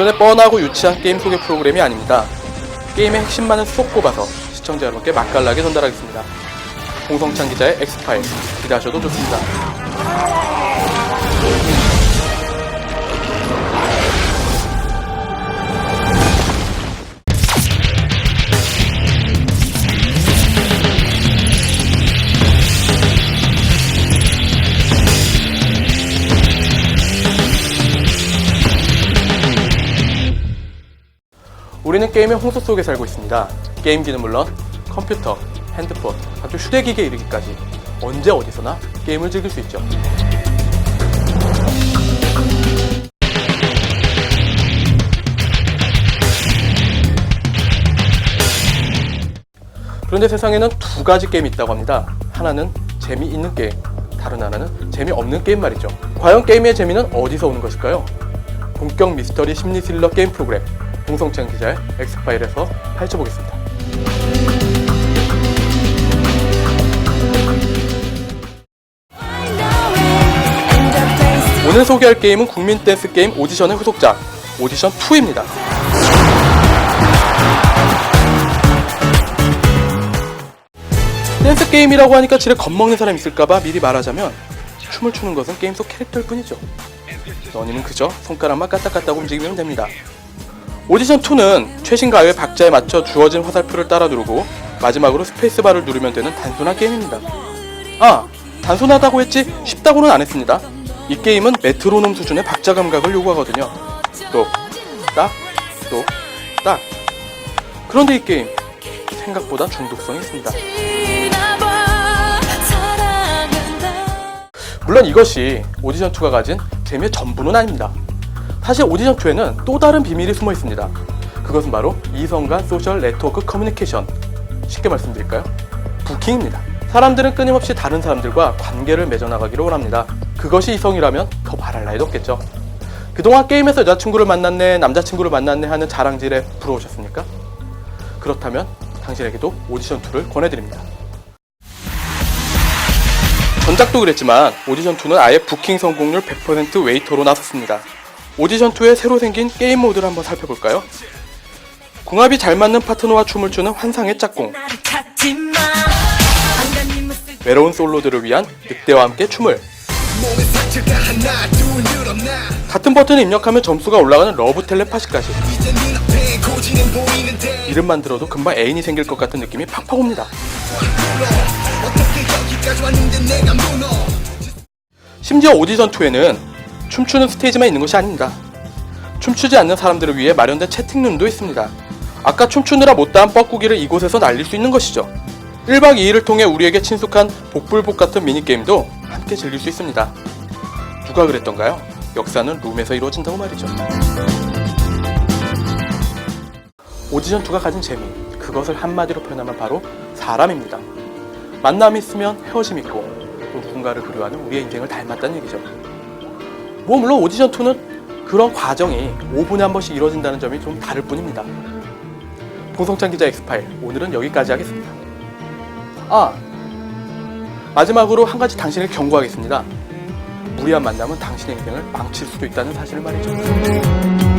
기존의 뻔하고 유치한 게임 소개 프로그램이 아닙니다. 게임의 핵심만을 쏙 꼽아서 시청자 여러분께 맛깔나게 전달하겠습니다. 홍성찬 기자의 엑스파일 기대하셔도 좋습니다. 우리는 게임의 홍수 속에 살고 있습니다. 게임기는 물론 컴퓨터, 핸드폰, 각종 휴대기기에 이르기까지 언제 어디서나 게임을 즐길 수 있죠. 그런데 세상에는 두 가지 게임이 있다고 합니다. 하나는 재미있는 게임, 다른 하나는 재미없는 게임 말이죠. 과연 게임의 재미는 어디서 오는 것일까요? 본격 미스터리 심리 스릴러 게임 프로그램 홍성찬 기자의 엑스파일에서 파헤쳐보겠습니다. 오늘 소개할 게임은 국민 댄스 게임 오디션의 후속작 오디션 2입니다. 댄스 게임이라고 하니까 지레 겁먹는 사람 있을까봐 미리 말하자면 춤을 추는 것은 게임 속 캐릭터일 뿐이죠. 너님은 그저 손가락만 까딱까딱 움직이면 됩니다. 오디션 2는 최신 가요의 박자에 맞춰 주어진 화살표를 따라 누르고 마지막으로 스페이스바를 누르면 되는 단순한 게임입니다. 아, 단순하다고 했지 쉽다고는 안 했습니다. 이 게임은 메트로놈 수준의 박자 감각을 요구하거든요. 또, 딱, 또, 딱. 그런데 이 게임 생각보다 중독성이 있습니다. 물론 이것이 오디션 2가 가진 재미의 전부는 아닙니다. 사실 오디션 2에는 또 다른 비밀이 숨어 있습니다. 그것은 바로 이성 간 소셜 네트워크 커뮤니케이션. 쉽게 말씀드릴까요? 부킹입니다. 사람들은 끊임없이 다른 사람들과 관계를 맺어나가기를 원합니다. 그것이 이성이라면 더 말할 나위도 없겠죠. 그동안 게임에서 여자친구를 만났네, 남자친구를 만났네 하는 자랑질에 부러우셨습니까? 그렇다면 당신에게도 오디션 2를 권해드립니다. 전작도 그랬지만 오디션 2는 아예 부킹 성공률 100% 웨이터로 나섰습니다. 오디션 2에 새로 생긴 게임 모드를 한번 살펴볼까요? 궁합이 잘 맞는 파트너와 춤을 추는 환상의 짝꿍, 외로운 솔로들을 위한 늑대와 함께 춤을, 같은 버튼을 입력하면 점수가 올라가는 러브 텔레파시까지 이름만 들어도 금방 애인이 생길 것 같은 느낌이 팍팍 옵니다. 심지어 오디션 2에는 춤추는 스테이지만 있는 것이 아닙니다. 춤추지 않는 사람들을 위해 마련된 채팅룸도 있습니다. 아까 춤추느라 못다한 뻐꾸기를 이곳에서 날릴 수 있는 것이죠. 1박 2일을 통해 우리에게 친숙한 복불복 같은 미니게임도 함께 즐길 수 있습니다. 누가 그랬던가요? 역사는 룸에서 이루어진다고 말이죠. 오디션 2가 가진 재미, 그것을 한마디로 표현하면 바로 사람입니다. 만남이 있으면 헤어짐 있고 또 누군가를 그리워하는 우리의 인생을 닮았다는 얘기죠. 뭐 물론 오디션 2는 그런 과정이 5분에 한 번씩 이루어진다는 점이 좀 다를 뿐입니다. 봉성찬 기자 엑스파일 오늘은 여기까지 하겠습니다. 아 마지막으로 한 가지 당신을 경고하겠습니다. 무리한 만남은 당신의 인생을 망칠 수도 있다는 사실을 말이죠.